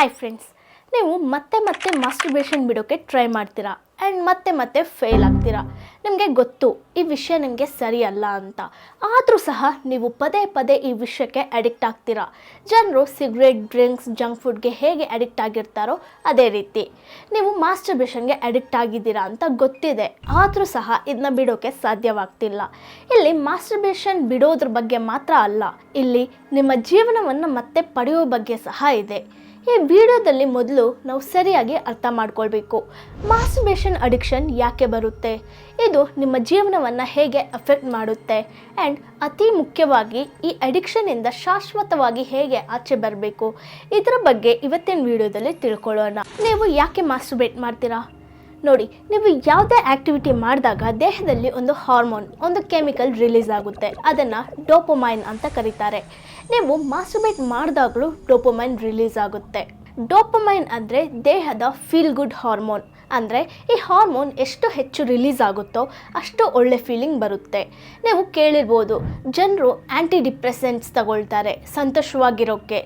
Hi friends ನೀವು ಮತ್ತೆ ಮತ್ತೆ ಮಾಸ್ಟರ್ಬೇಷನ್ ಬಿಡೋಕ್ಕೆ ಟ್ರೈ ಮಾಡ್ತೀರಾ? ಆ್ಯಂಡ್ ಮತ್ತೆ ಮತ್ತೆ ಫೇಲ್ ಆಗ್ತೀರಾ? ನಿಮಗೆ ಗೊತ್ತು, ಈ ವಿಷಯ ನಿಮಗೆ ಸರಿಯಲ್ಲ ಅಂತ. ಆದರೂ ಸಹ ನೀವು ಪದೇ ಪದೇ ಈ ವಿಷಯಕ್ಕೆ ಅಡಿಕ್ಟ್ ಆಗ್ತೀರಾ? ಜನರು ಸಿಗರೇಟ್ ಡ್ರಿಂಕ್ಸ್ ಜಂಕ್ ಫುಡ್ಗೆ ಹೇಗೆ ಅಡಿಕ್ಟ್ ಆಗಿರ್ತಾರೋ ಅದೇ ರೀತಿ. ನೀವು ಮಾಸ್ಟರ್ಬೇಷನ್ಗೆ ಅಡಿಕ್ಟ್ ಆಗಿದ್ದೀರಾ ಅಂತ ಗೊತ್ತಿದೆ. ಆದರೂ ಸಹ ಇದನ್ನ ಬಿಡೋಕ್ಕೆ ಸಾಧ್ಯವಾಗ್ತಿಲ್ಲ. ಇಲ್ಲಿ ಮಾಸ್ಟರ್ಬೇಷನ್ ಬಿಡೋದ್ರ ಬಗ್ಗೆ ಮಾತ್ರ ಅಲ್ಲ, ಇಲ್ಲಿ ನಿಮ್ಮ ಜೀವನವನ್ನು ಮತ್ತೆ ಪಡೆಯೋ ಬಗ್ಗೆ ಸಹ ಇದೆ. ಈ ವಿಡಿಯೋದಲ್ಲಿ ಮೊದಲು ನಾವು ಸರಿಯಾಗಿ ಅರ್ಥ ಮಾಡ್ಕೊಳ್ಬೇಕು. ಮಾಸ್ಟರ್ಬೇಷನ್ ಅಡಿಕ್ಷನ್ ಯಾಕೆ ಬರುತ್ತೆ? ಇದು ನಿಮ್ಮ ಜೀವನವನ್ನು ಹೇಗೆ ಅಫೆಕ್ಟ್ ಮಾಡುತ್ತೆ? ಆ್ಯಂಡ್ ಅತಿ ಮುಖ್ಯವಾಗಿ ಈ ಅಡಿಕ್ಷನಿಂದ ಶಾಶ್ವತವಾಗಿ ಹೇಗೆ ಆಚೆ ಬರಬೇಕು? ಇದರ ಬಗ್ಗೆ ಇವತ್ತಿನ ವಿಡಿಯೋದಲ್ಲಿ ತಿಳ್ಕೊಳ್ಳೋಣ. ನೀವು ಯಾಕೆ ಮಾಸ್ಟರ್ಬೇಟ್ ಮಾಡ್ತೀರಾ? ನೋಡಿ, ನೀವು ಯಾವುದೇ ಆ್ಯಕ್ಟಿವಿಟಿ ಮಾಡಿದಾಗ ದೇಹದಲ್ಲಿ ಒಂದು ಹಾರ್ಮೋನ್ ಒಂದು ಕೆಮಿಕಲ್ ರಿಲೀಸ್ ಆಗುತ್ತೆ. ಅದನ್ನು ಡೋಪೊಮೈನ್ ಅಂತ ಕರೀತಾರೆ. ನೀವು ಮಾಸ್ಟರ್ಬೇಟ್ ಮಾಡಿದಾಗಲೂ ಡೋಪೊಮೈನ್ ರಿಲೀಸ್ ಆಗುತ್ತೆ. ಡೋಪೊಮೈನ್ ಅಂದರೆ ದೇಹದ ಫೀಲ್ ಗುಡ್ ಹಾರ್ಮೋನ್ ಅಂದರೆ ಈ ಹಾರ್ಮೋನ್ ಎಷ್ಟು ಹೆಚ್ಚು ರಿಲೀಸ್ ಆಗುತ್ತೋ ಅಷ್ಟು ಒಳ್ಳೆ ಫೀಲಿಂಗ್ ಬರುತ್ತೆ. ನೀವು ಕೇಳಿರ್ಬೋದು, ಜನರು ಆ್ಯಂಟಿ ಡಿಪ್ರೆಸೆಂಟ್ಸ್ ತಗೊಳ್ತಾರೆ, ಸಂತೋಷವಾಗಿರೋಕ್ಕೆ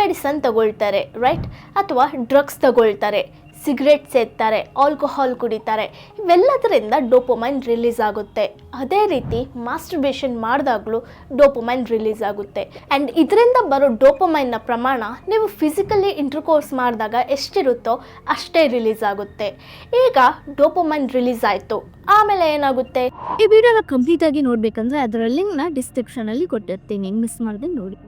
ಮೆಡಿಸನ್ ತಗೊಳ್ತಾರೆ ರೈಟ್ ಅಥವಾ ಡ್ರಗ್ಸ್ ತಗೊಳ್ತಾರೆ. ಸಿಗರೇಟ್ ಸೇದ್ತಾರೆ ಆಲ್ಕೋಹಾಲ್ ಕುಡಿತಾರೆ, ಇವೆಲ್ಲದರಿಂದ ಡೋಪೊಮೈನ್ ರಿಲೀಸ್ ಆಗುತ್ತೆ. ಅದೇ ರೀತಿ ಮಾಸ್ಟರ್ಬೇಷನ್ ಮಾಡಿದಾಗಲೂ ಡೋಪೊಮೈನ್ ರಿಲೀಸ್ ಆಗುತ್ತೆ. ಆ್ಯಂಡ್ ಇದರಿಂದ ಬರೋ ಡೋಪೊಮೈನ್ನ ಪ್ರಮಾಣ ನೀವು ಫಿಸಿಕಲಿ ಇಂಟರ್ಕೋರ್ಸ್ ಮಾಡಿದಾಗ ಎಷ್ಟಿರುತ್ತೋ ಅಷ್ಟೇ ರಿಲೀಸ್ ಆಗುತ್ತೆ. ಈಗ ಡೋಪೊಮೈನ್ ರಿಲೀಸ್ ಆಯಿತು. ಆಮೇಲೆ ಏನಾಗುತ್ತೆ? ಈ ವಿಡಿಯೋನ ಕಂಪ್ಲೀಟ್ ಆಗಿ ನೋಡ್ಬೇಕಂದ್ರೆ ಅದರ ಲಿಂಕ್ನ ಡಿಸ್ಕ್ರಿಪ್ಷನಲ್ಲಿ ಕೊಟ್ಟಿರ್ತೀನಿ. ಮಿಸ್ ಮಾಡಿದೆ ನೋಡಿ.